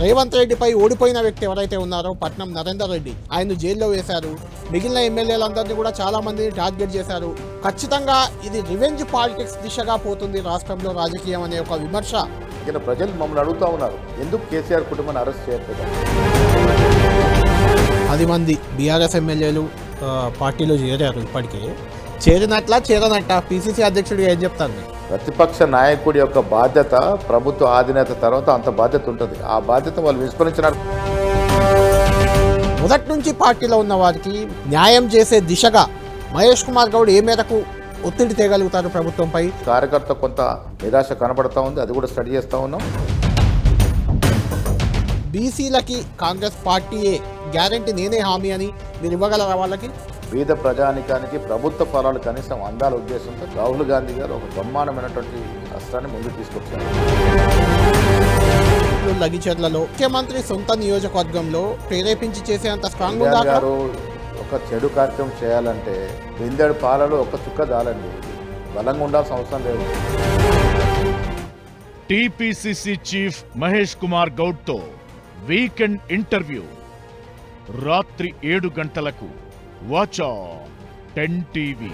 రేవంత్ రెడ్డిపై ఓడిపోయిన వ్యక్తి ఎవరైతే ఉన్నారో పట్నం నరేందర్ రెడ్డి ఆయన జైల్లో వేశారు. మిగిలిన ఎమ్మెల్యేలందరినీ కూడా చాలా మందిని టార్గెట్ చేశారు. ఖచ్చితంగా ఇది రివెంజ్ పాలిటిక్స్ దిశగా పోతుంది రాష్ట్రంలో రాజకీయం అనే ఒక విమర్శ. ఇక్కడ ప్రజలు మమ్మల్ని అడుగుతా ఉన్నారు. ఎందుకు కేసీఆర్ కుటుంబాన్ని అరెస్ట్ చేయట్లేదు? పది మంది బీఆర్ఎస్ ఎమ్మెల్యేలు పార్టీలో చేరారు ఇప్పటికే. చేరినట్ల చేరనట్ట. పిసిసి అధ్యక్షుడిగా ఏం చెప్తారు మీరు? ప్రతిపక్ష నాయకుడి యొక్క బాధ్యత ప్రభుత్వ ఆధినేత తర్వాత అంత బాధ్యత ఉంటుంది. ఆ బాధ్యత వాళ్ళు విస్మరించినారు. మొదటి నుంచి పార్టీలో ఉన్న వారికి న్యాయం చేసే దిశగా మహేష్ కుమార్ గౌడ్ ఏ మేరకు ఒత్తిడి తేగలుగుతారు ప్రభుత్వంపై? కార్యకర్త కొంత నిరాశ కనబడతా ఉంది. అది కూడా స్టడీ చేస్తూ ఉన్నాం. బీసీలకి కాంగ్రెస్ పార్టీయే గ్యారంటీ నేనే హామీ అని మీరు ఇవ్వగలరా వాళ్ళకి? పేద ప్రజానికానికి ప్రభుత్వ ఫలాలు కనీసం అందాల ఉద్దేశంతో రాహుల్ గాంధీ గారు ఒక బ్రహ్మాండమైనటువంటి అస్త్రాన్ని ముందుకు తీసుకొచ్చారు. లగిచెర్లలో ముఖ్యమంత్రి సొంత నియోజకవర్గంలో ప్రేరేపించి చేసేంత స్ట్రాంగ్? గారు ఒక చెడు కార్యక్రమం చేయాలంటే బిందెడు పాలలో ఒక చుక్క చాలండి బలంగా ఉండాల్సిన అవసరం లేదు. టీపీసీసీ చీఫ్ మహేష్ కుమార్ గౌడ్తో వీకెండ్ ఇంటర్వ్యూ రాత్రి ఏడు గంటలకు. Watch ten TV